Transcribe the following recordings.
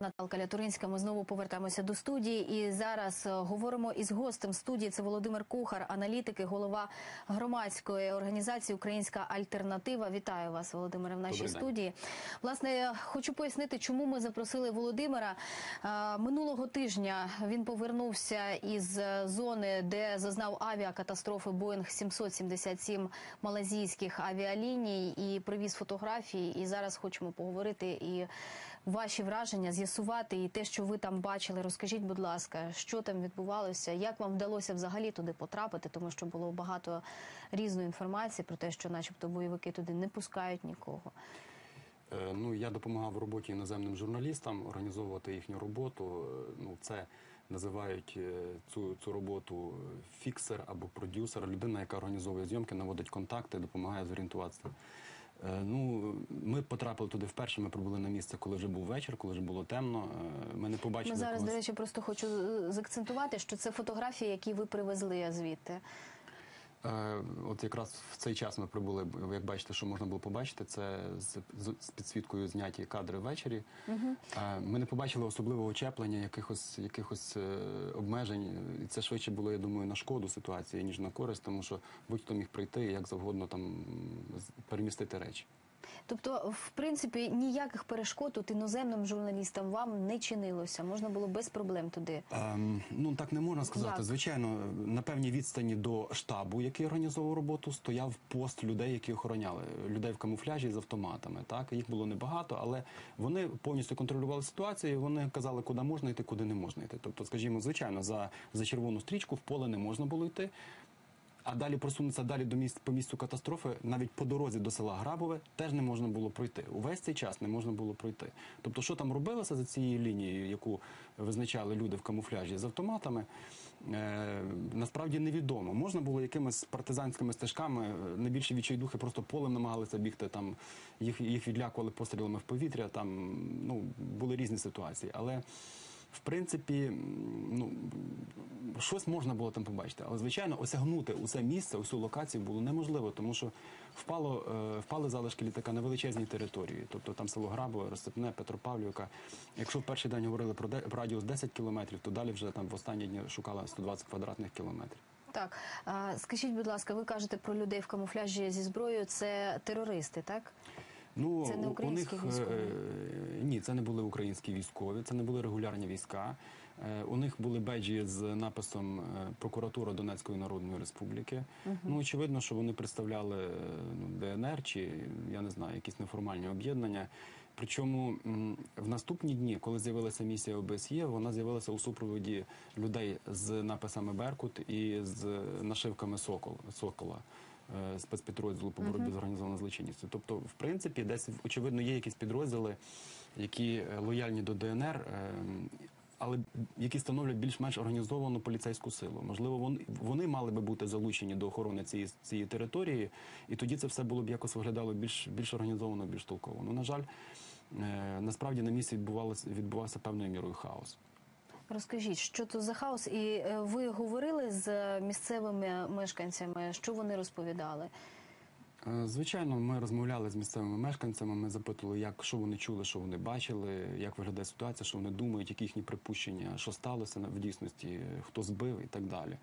Наталка Лятуринська. Ми знову повертаємося до студії. І зараз е, говоримо із гостем студії. Це Володимир Кухар, аналітик і голова громадської організації Українська Альтернатива. Вітаю вас, Володимире, в нашій Добрий день. студії. Власне, хочу пояснити, чому ми запросили Володимира. Е, Минулого тижня він повернувся із е, зони, де зазнав авіакатастрофи Боїнг 777 малазійських авіаліній і привіз фотографії. І зараз хочемо поговорити і ваші враження з'ясувати і те, що ви там бачили. Розкажіть, будь ласка, що там відбувалося, як вам вдалося взагалі туди потрапити, тому що було багато різної інформації про те, що, начебто, бойовики туди не пускають нікого. Е, Ну, я допомагав в роботі іноземним журналістам організовувати їхню роботу. Е, Ну, це називають е, цю, цю роботу фіксер або продюсер, людина, яка організовує зйомки, наводить контакти, допомагає зорієнтуватися. Е, Ну, ми потрапили туди вперше. Ми прибули на місце, коли вже був вечір, коли вже було темно. Е, Ми не побачили. Ми зараз, якогось- до речі, просто хочу е, заакцентувати, що це фотографії, які ви привезли звідти. Е, От якраз в цей час ми прибули. Як бачите, що можна було побачити, це з, з- з підсвіткою зняті кадри ввечері. Угу. Ми не побачили особливого чеплення, якихось якихось е, обмежень. І це швидше було, я думаю, на шкоду ситуації, ніж на користь, тому що будь-хто міг прийти і як завгодно там перемістити речі. Тобто, в принципі, ніяких перешкод тут іноземним журналістам вам не чинилося. Можна було без проблем туди. Ем, ну так не можна сказати. Як? Звичайно, на певній відстані до штабу, який організовував роботу, стояв пост людей, які охороняли людей в камуфляжі з автоматами. Так їх було небагато, але вони повністю контролювали ситуацію. і Вони казали, куди можна йти, куди не можна йти. Тобто, скажімо, звичайно, за, за червону стрічку в поле не можна було йти. А далі просунутися далі до місць по місцю катастрофи, навіть по дорозі до села Грабове, теж не можна було пройти. Увесь цей час не можна було пройти. Тобто, що там робилося за цією лінією, яку визначали люди в камуфляжі з автоматами, е, насправді невідомо. Можна було якимись партизанськими стежками, е, найбільші відчайдухи просто полем намагалися бігти. Там їх, їх відлякували пострілами в повітря. Там ну були різні ситуації, але. В принципі, ну щось можна було там побачити, але звичайно, осягнути усе місце, усю локацію було неможливо, тому що впало, е, впали залишки літака на величезній території. Тобто там село Грабове, Розсипне, Петропавлівка. Якщо в перший день говорили про радіус 10 кілометрів, то далі вже там в останні дні шукали 120 квадратних кілометрів. Так, скажіть, будь ласка, ви кажете про людей в камуфляжі зі зброєю. Це терористи, так? Ну, Це не у- українські у них, військові? е, Ні, це не були українські військові, це не були регулярні війська. Е, У них були беджі з написом е, Прокуратура Донецької Народної Республіки. Ну, очевидно, що вони представляли е, ну, ДНР чи я не знаю, якісь неформальні об'єднання. Причому в наступні дні, коли з'явилася місія ОБСЄ, вона з'явилася у супроводі людей з написами Беркут і з нашивками Сокол Сокола е, спецпідрозділу по боротьбі з організованою злочинністю. Тобто, в принципі, десь очевидно є якісь підрозділи, які е, лояльні до ДНР. е, Але які становлять більш-менш організовану поліцейську силу. Можливо, вони, вони мали би бути залучені до охорони цієї, цієї території, і тоді це все було б якось виглядало більш, більш організовано, більш толково. Ну, на жаль, е, насправді на місці відбувалося, відбувався певною мірою хаос. Розкажіть, що то за хаос? І е, ви говорили з місцевими мешканцями, що вони розповідали? Е, Звичайно, ми розмовляли з місцевими мешканцями. Ми запитували, як що вони чули, що вони бачили, як виглядає ситуація, що вони думають, які їхні припущення, що сталося в дійсності, хто збив і так далі.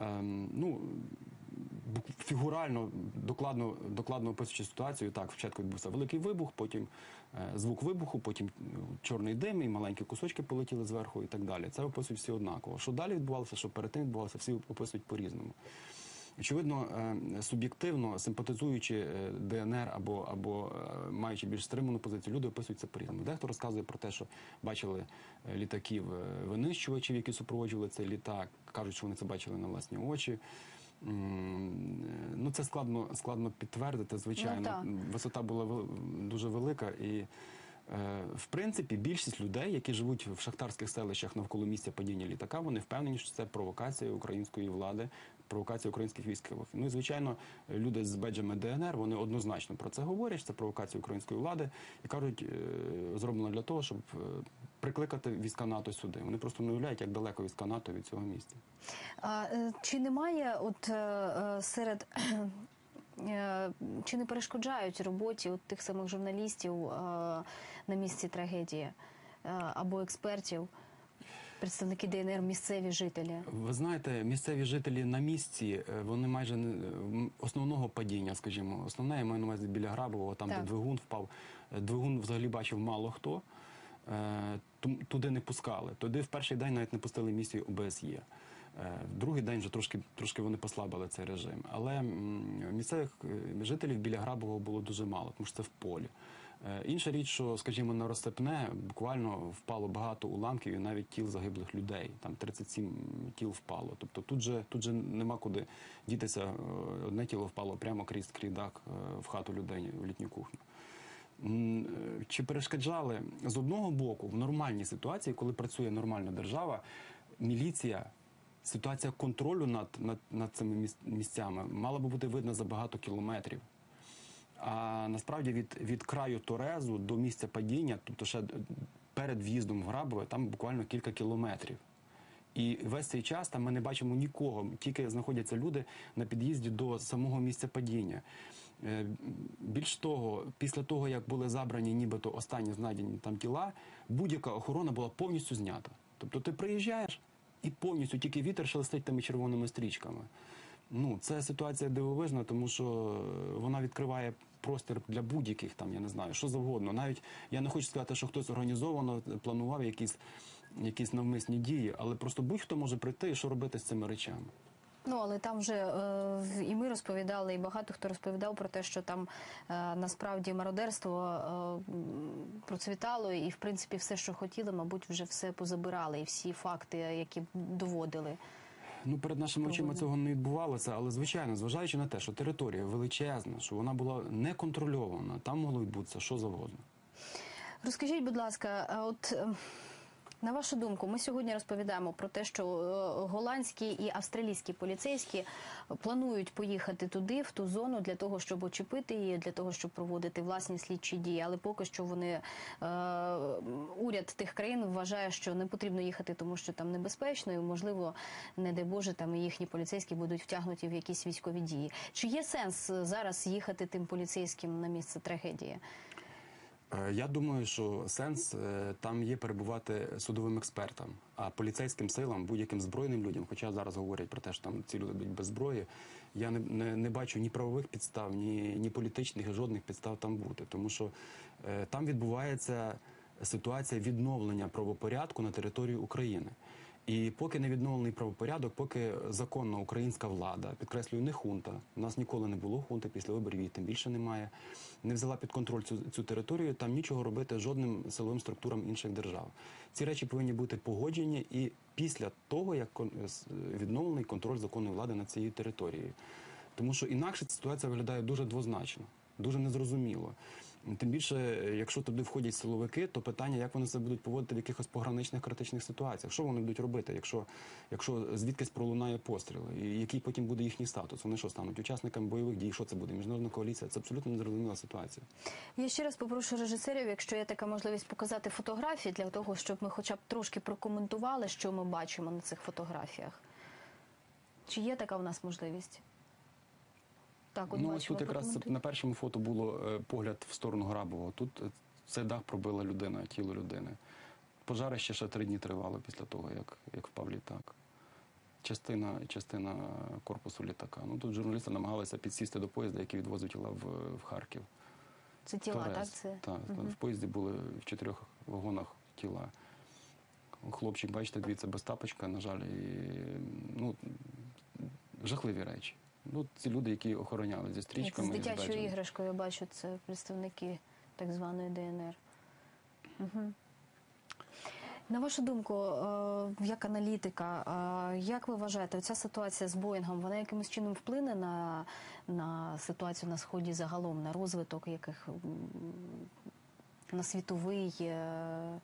Ем, ну, фігурально, докладно, докладно описуючи ситуацію, так, спочатку відбувся великий вибух, потім е, звук вибуху, потім е, чорний дим і маленькі кусочки полетіли зверху і так далі. Це описують всі однаково. Що далі відбувалося, що перед тим відбувалося, всі описують по-різному. Очевидно, е, суб'єктивно симпатизуючи е, ДНР або, або е, маючи більш стриману позицію, люди описують це по-різному. Дехто розказує про те, що бачили літаків винищувачів, які супроводжували цей літак, кажуть, що вони це бачили на власні очі. Ну, це складно, складно підтвердити, звичайно. Ну. Висота була дуже велика і. В принципі, більшість людей, які живуть в шахтарських селищах навколо місця падіння літака, вони впевнені, що це провокація української влади, провокація українських військових. Ну і звичайно, люди з беджами ДНР вони однозначно про це говорять. Це провокація української влади і кажуть, е, зроблено для того, щоб е, прикликати війська НАТО сюди. Вони просто не уявляють, як далеко війська НАТО від цього місця. А е, чи немає от серед чи не перешкоджають роботі от тих самих журналістів на місці трагедії? або експертів, представники ДНР, місцеві жителі? Ви знаєте, місцеві жителі на місці е, вони майже не основного падіння, скажімо, основне я маю на увазі біля Грабового, там Так. де двигун впав. Е, Двигун взагалі бачив мало хто. Е, Туди не пускали. Туди в перший день навіть не пустили місію ОБСЄ. Е, В другий день вже трошки, трошки вони послабили цей режим. Але місцевих е, жителів біля Грабового було дуже мало, тому що це в полі. Е, Інша річ, що, скажімо, на розсипне буквально впало багато уламків і навіть тіл загиблих людей. Там 37 тіл впало. Тобто тут же, тут же нема куди дітися. Е, Одне тіло впало прямо крізь крідак е, в хату людей в літню кухню. Чи перешкоджали з одного боку в нормальній ситуації, коли працює нормальна держава, міліція, ситуація контролю над, над, над цими міс- місцями мала би бути видна за багато кілометрів. А насправді від, від краю Торезу до місця падіння, тобто ще перед в'їздом в Грабове, там буквально кілька кілометрів. І весь цей час там ми не бачимо нікого, тільки знаходяться люди на під'їзді до самого місця падіння. Е, Більш того, після того, як були забрані нібито останні знайдені там тіла, будь-яка охорона була повністю знята. Тобто ти приїжджаєш і повністю тільки вітер шелестить тими червоними стрічками. Ну, це ситуація дивовижна, тому що е, вона відкриває простір для будь-яких там, я не знаю, що завгодно. Навіть я не хочу сказати, що хтось організовано планував якісь, якісь навмисні дії, але просто будь-хто може прийти і що робити з цими речами. Ну але там вже е, і ми розповідали, і багато хто розповідав про те, що там е, насправді мародерство е, процвітало, і в принципі все, що хотіли, мабуть, вже все позабирали, і всі факти, які доводили. Ну, перед нашими очима цього не відбувалося, але звичайно, зважаючи на те, що територія величезна, що вона була неконтрольована, там могло відбутися що завгодно. Розкажіть, будь ласка, от е, на вашу думку, ми сьогодні розповідаємо про те, що е, голландські і австралійські поліцейські планують поїхати туди, в ту зону, для того, щоб очепити її, для того, щоб проводити власні слідчі дії. Але поки що вони е, уряд тих країн вважає, що не потрібно їхати, тому що там небезпечно, і можливо, не дай Боже, там і їхні поліцейські будуть втягнуті в якісь військові дії. Чи є сенс е, зараз їхати тим поліцейським на місце трагедії? Е, Я думаю, що сенс е, там є перебувати судовим експертам, а поліцейським силам, будь-яким збройним людям, хоча зараз говорять про те, що там ці люди будуть без зброї, я не, не, не бачу ні правових підстав, ні, ні політичних, жодних підстав там бути. Тому що е, там відбувається ситуація відновлення правопорядку на території України. І поки не відновлений правопорядок, поки законна українська влада, підкреслюю, не хунта, у нас ніколи не було хунти після виборів, її тим більше немає, не взяла під контроль цю, цю територію, там нічого робити жодним силовим структурам інших держав. Ці речі повинні бути погоджені і після того, як кон- відновлений контроль законної влади над цією територією. Тому що інакше ситуація виглядає дуже двозначно, дуже незрозуміло. Тим більше, якщо туди входять силовики, то питання, як вони себе будуть поводити в якихось пограничних критичних ситуаціях. Що вони будуть робити, якщо, якщо звідкись пролунає постріл, і який потім буде їхній статус? Вони що стануть учасниками бойових дій? Що це буде? Міжнародна коаліція? Це абсолютно незрозуміла ситуація. Я ще раз попрошу режисерів, якщо є така можливість показати фотографії для того, щоб ми хоча б трошки прокоментували, що ми бачимо на цих фотографіях. Чи є така в нас можливість? Так, от ну ось тут якраз на першому фото було е, погляд в сторону Грабового. Тут е, цей дах пробила людина, тіло людини. Пожарище ще три дні тривало після того, як, як впав літак. Частина, частина корпусу літака. Ну тут журналісти намагалися підсісти до поїзда, який відвозив тіла в, в Харків. Це тіла, Торез. так? Це... Так, Мгм. в поїзді були в чотирьох вагонах тіла. Хлопчик, бачите, дивіться, без тапочка, на жаль, і, ну, жахливі речі. Ну, ці люди, які охороняли зі З стрічками. і дитячою іграшкою я бачу, це представники так званої ДНР. Угу. На вашу думку, е, як аналітика, е, як ви вважаєте, ця ситуація з Боїнгом, вона якимось чином вплине на, на ситуацію на сході загалом, на розвиток яких на світовий, е,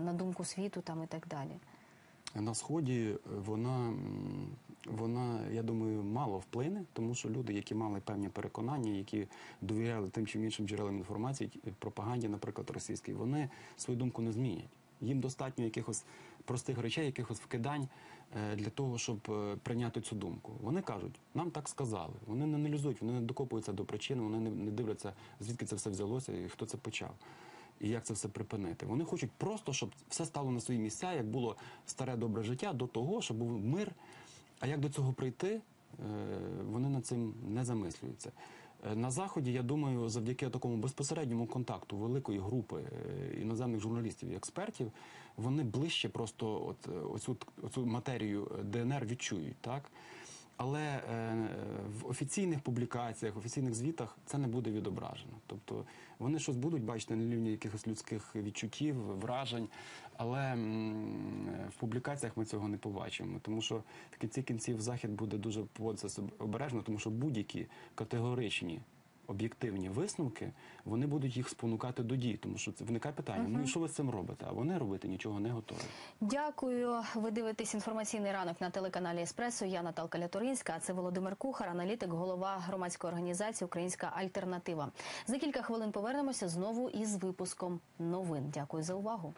на думку світу там і так далі? На сході вона, вона, я думаю, мало вплине, тому що люди, які мали певні переконання, які довіряли тим чи іншим джерелам інформації, пропаганді, наприклад, російській, вони свою думку не змінять. Їм достатньо якихось простих речей, якихось вкидань е, для того, щоб е, прийняти цю думку. Вони кажуть, нам так сказали. Вони не аналізують, вони не докопуються до причин, вони не дивляться, звідки це все взялося і хто це почав. і як це все припинити. Вони хочуть просто, щоб все стало на свої місця, як було старе добре життя до того, щоб був мир. А як до цього прийти, е, вони над цим не замислюються. Е, На заході, я думаю, завдяки такому безпосередньому контакту великої групи е, іноземних журналістів і експертів, вони ближче просто от, оцю, оцю матерію ДНР відчують, так? Але е, в офіційних публікаціях, офіційних звітах це не буде відображено. Тобто вони щось будуть бачити на рівні якихось людських відчуттів, вражень, але в публікаціях ми цього не побачимо. Тому що в кінці кінців захід буде дуже обережно, тому що будь-які категоричні. Об'єктивні висновки вони будуть їх спонукати до дій, тому що це виникає питання: ну і що ви з цим робите? А вони робити нічого не готові. Дякую. Ви дивитесь інформаційний ранок на телеканалі Еспресо. Я Наталка Ляторинська. А це Володимир Кухар, аналітик, голова громадської організації Українська Альтернатива. За кілька хвилин повернемося знову із випуском новин. Дякую за увагу.